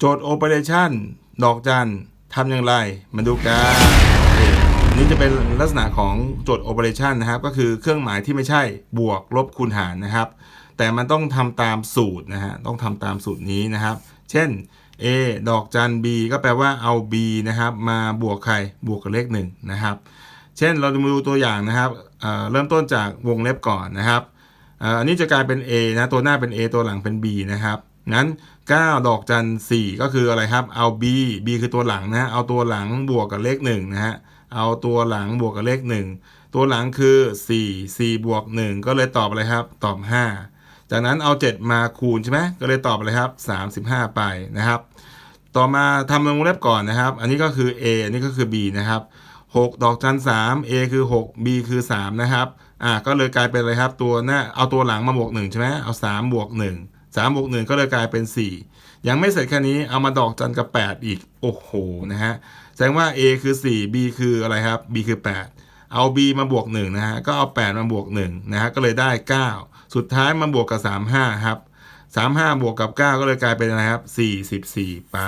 โจทย์ operation ดอกจันทำอย่างไร มาดูกันนนี้จะเป็นลักษณะของโจทย์ operation นะครับ ก็คือเครื่องหมายที่ไม่ใช่บวกลบคูณหารนะครับ แต่มันต้องทำตามสูตรนะฮะ ต้องทำตามสูตรนี้นะครับ เช่น a ดอกจัน b ก็แปลว่าเอา b นะครับ มาบวกใคร บวกกับเลขหนึ่งนะครับ เช่นเราจะมาดูตัวอย่างนะครับเเริ่มต้นจากวงเล็บก่อนนะครับอันนี้จะกลายเป็น a นะ ตัวหน้าเป็น a ตัวหลังเป็น b นะครับ งั้น 9 ดอกจัน 4 ก็คืออะไรครับ เอา b b คือตัวหลังนะเอาตัวหลังบวกกับเลข1นะฮะ เอาตัวหลังบวกกับเลข 1 ตัวหลังคือ 4 4 บวก 1 ก็เลยตอบอะไรครับ ตอบ 5 จากนั้นเอา 7 มาคูณใช่ไหมก็เลยตอบอะไรครับ 35 ไปนะครับ ต่อมาทำวงเล็บก่อนนะครับ อันนี้ก็คือ a อันนี้ก็คือ b นะครับ 6 ดอกจัน 3 a คือ 6 b คือ 3 นะครับ อ่า ก็เลยกลายเป็นอะไรครับ ตัวหน้า เอาตัวหลังมาบวก 1 ใช่ไหมเอา 3 บวก 1 สามบวกหนึ่งก็เลยกลายเป็นสี่ยังไม่เสร็จแค่นี้เอามาดอกจันกับแปดอีก โอ้โหนะฮะแสดงว่า a คือสี่ B คืออะไรครับ b คือแปดเอา b มาบวกหนึ่งนะฮะก็เอาแปดมาบวกหนึ่งนะฮะก็เลยได้เก้าสุดท้ายมาบวกกับสามห้าครับสามห้าบวกกับเก้าก็เลยกลายเป็นอะไรครับสี่สิบสี่ไป